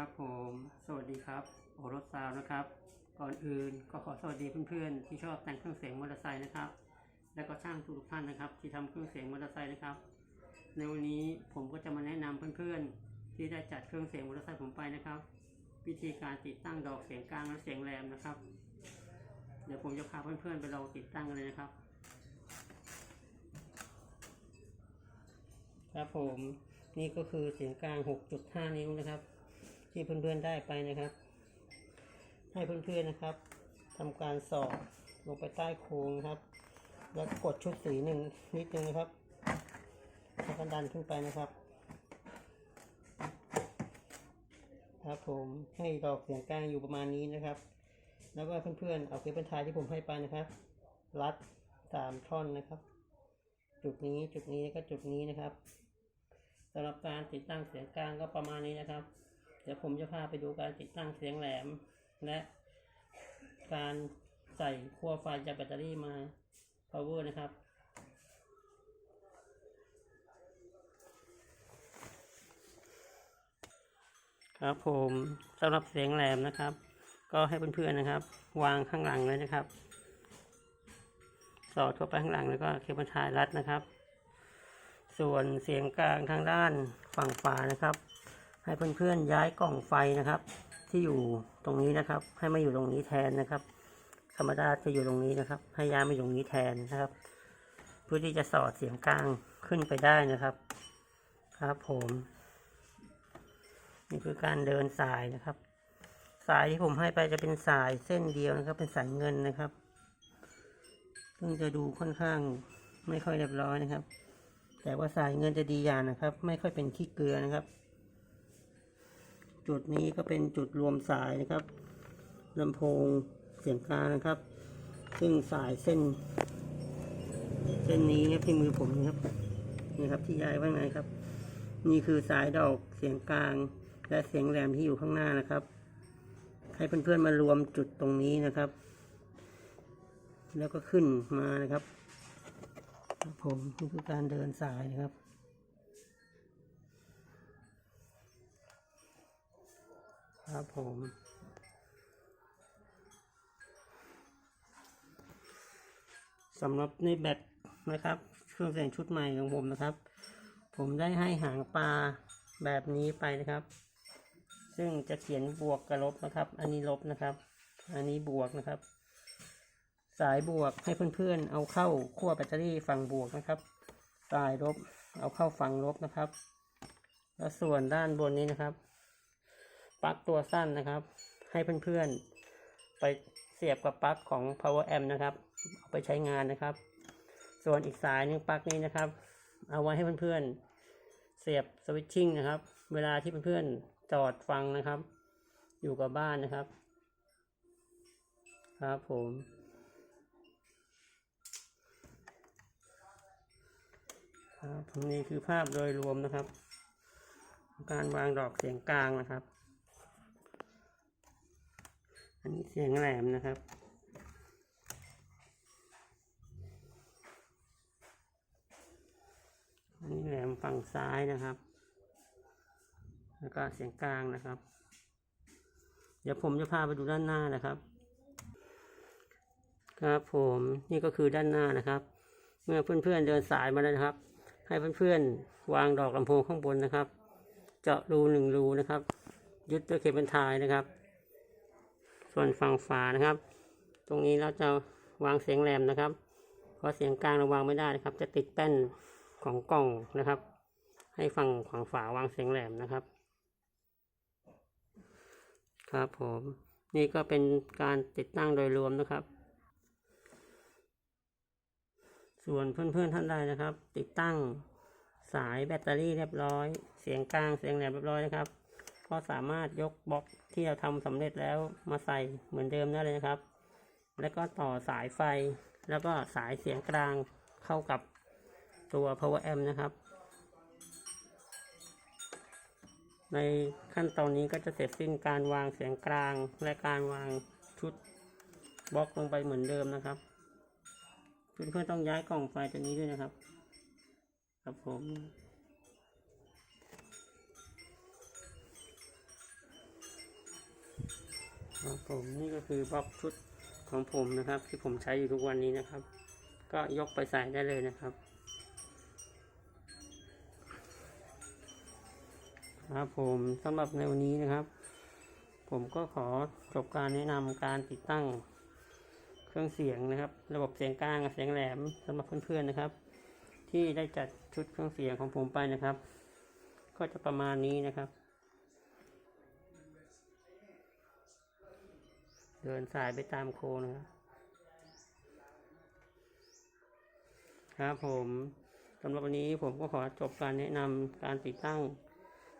ครับผม สวัสดีครับ โอรสซาวนะครับ ก่อนอื่นก็ขอสวัสดีเพื่อนๆ ที่ชอบแต่งเครื่องเสียงมอเตอร์ไซค์นะครับ และก็ช่างทุกท่านนะครับ ที่ทำเครื่องเสียงมอเตอร์ไซค์นะครับ ในวันนี้ผมก็จะมาแนะนำเพื่อนๆ ที่ได้จัดเครื่องเสียงมอเตอร์ไซค์ผมไปนะครับ วิธีการติดตั้งดอกเสียงกลางและเสียงแหลมนะครับ เดี๋ยวผมจะพาเพื่อนๆ ไปลองติดตั้งกันเลยนะครับ ครับผมนี่ก็คือเสียงกลาง 6.5 นิ้วนะครับ ที่เพื่อนๆได้ไปนะครับ ให้เพื่อนๆนะครับทำการสอดลงไปใต้โครงนะครับ แล้วกดชุดสีหนึ่งนิดนึงนะครับแล้วก็ดันขึ้นไปนะครับครับผมให้ดอกเสียงกลางอยู่ประมาณนี้นะครับ แล้วก็เพื่อนๆเอาเคเบิลไทยที่ผมให้ไปนะครับ รัดสามท่อนนะครับ จุดนี้จุดนี้แล้วก็จุดนี้นะครับสำหรับการติดตั้งเสียงกลางก็ประมาณนี้นะครับ ดี๋ยวผมจะพาไปดูการติดตั้งเสียงแหลม และการใส่ขั้วไฟจากแบตเตอรี่มา power นะครับครับผมสำหรับเสียงแหลมนะครับ ก็ให้เพื่อนๆนะครับ วางข้างหลังเลยนะครับ สอดเข้าไปข้างหลังแล้วก็เคเบิลไทยรัดนะครับ ส่วนเสียงกลางทางด้านฝั่งฝานะครับ ให้เพื่อนๆย้ายกล่องไฟนะครับ ที่อยู่ตรงนี้นะครับ ให้มาอยู่ตรงนี้แทนนะครับ ธรรมดาจะอยู่ตรงนี้นะครับ ให้ย้ายมาอยู่ตรงนี้แทนนะครับ เพื่อที่จะสอดเสียงกลางขึ้นไปได้นะครับ ครับผม นี่คือการเดินสายนะครับ สายที่ผมให้ไปจะเป็นสายเส้นเดียวนะครับ เป็นสายเงินนะครับซึ่งจะดูค่อนข้างไม่ค่อยเรียบร้อยนะครับ แต่ว่าสายเงินจะดีอย่างนะครับ ไม่ค่อยเป็นขี้เกลือนะครับ จุดนี้ก็เป็นจุดรวมสายนะครับลำโพงเสียงกลางนะครับ ซึ่งสายเส้น เส้นนี้ครับที่มือผมนะครับนี่ครับที่ย้ายไว้ไงครับ นี่คือสายดอกเสียงกลาง และเสียงแหลมที่อยู่ข้างหน้านะครับ ให้เพื่อนๆมารวมจุดตรงนี้นะครับ แล้วก็ขึ้นมานะครับครับผมนี่คือการเดินสายนะครับ ครับผมสำหรับในแบตนะครับ เครื่องเสียงชุดใหม่ของผมนะครับ ผมได้ให้หางปลาแบบนี้ไปนะครับ ซึ่งจะเขียนบวกกับลบนะครับ อันนี้ลบนะครับ อันนี้บวกนะครับ สายบวกให้เพื่อนๆ เอาเข้าขั้วแบตเตอรี่ฝั่งบวกนะครับ สายลบเอาเข้าฝั่งลบนะครับ แล้วส่วนด้านบนนี้นะครับ ปลั๊กตัวสั้นนะครับ ให้เพื่อนๆ ไปเสียบกับปลั๊กของ power amp นะครับ เอาไปใช้งานนะครับ ส่วนอีกสายหนึงปลั๊กนี้นะครับ เอาไว้ให้เพื่อนๆ เสียบสวิตชิ่งนะครับ เวลาที่เพื่อนๆ จอดฟังนะครับ อยู่กับบ้านนะครับ ครับผมครับนี่คือภาพโดยรวมนะครับ การวางดอกเสียงกลางนะครับ อันนี้เสียงแหลมนะครับ อันนี้แหลมฝั่งซ้ายนะครับ แล้วก็เสียงกลางนะครับ เดี๋ยวผมจะพาไปดูด้านหน้านะครับ ครับผมนี่ก็คือด้านหน้านะครับ เมื่อเพื่อนๆเดินสายมาแล้วนะครับ ให้เพื่อนๆวางดอกลำโพงข้างบนนะครับ เจาะรูหนึ่งรูนะครับ ยึดด้วยเคเบิลไทยนะครับ ส่วนฝั่งฝานะครับ ตรงนี้เราจะวางเสียงแหลมนะครับ เพราะเสียงกลางเราวางไม่ได้นะครับ จะติดแป้นของกล่องนะครับ ให้ฝั่งฝั่งฝาวางเสียงแหลมนะครับ ครับผมนี่ก็เป็นการติดตั้งโดยรวมนะครับ ส่วนเพื่อนๆท่านใดนะครับ ติดตั้งสายแบตเตอรี่เรียบร้อย เสียงกลางเสียงแหลมเรียบร้อยนะครับ ก็สามารถยกบล็อกที่เราทำสำเร็จแล้วมาใส่เหมือนเดิมได้เลยนะครับ แล้วก็ต่อสายไฟ แล้วก็สายเสียงกลางเข้ากับตัว power amp นะครับ ในขั้นตอนนี้ก็จะเสร็จสิ้นการวางเสียงกลาง และการวางชุดบล็อกลงไปเหมือนเดิมนะครับเพื่อนๆต้องย้ายกล่องไฟตัวนี้ด้วยนะครับ ครับผม ครับผมนี่ก็คือบล็อกชุดของผมนะครับ ที่ผมใช้อยู่ทุกวันนี้นะครับ ก็ยกไปใส่ได้เลยนะครับ ครับผมสำหรับในวันนี้นะครับ ผมก็ขอจบการแนะนำการติดตั้งเครื่องเสียงนะครับ ระบบเสียงกลางกับเสียงแหลมสำหรับเพื่อนๆนะครับ ที่ได้จัดชุดเครื่องเสียงของผมไปนะครับ ก็จะประมาณนี้นะครับ เดินสายไปตามโคนะครับครับผมสำหรับวันนี้ผมก็ขอจบการแนะนำการติดตั้ง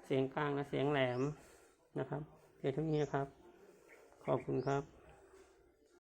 เสียงกลางและเสียงแหลมนะครับเพียงเท่านี้นะครับ ขอบคุณครับ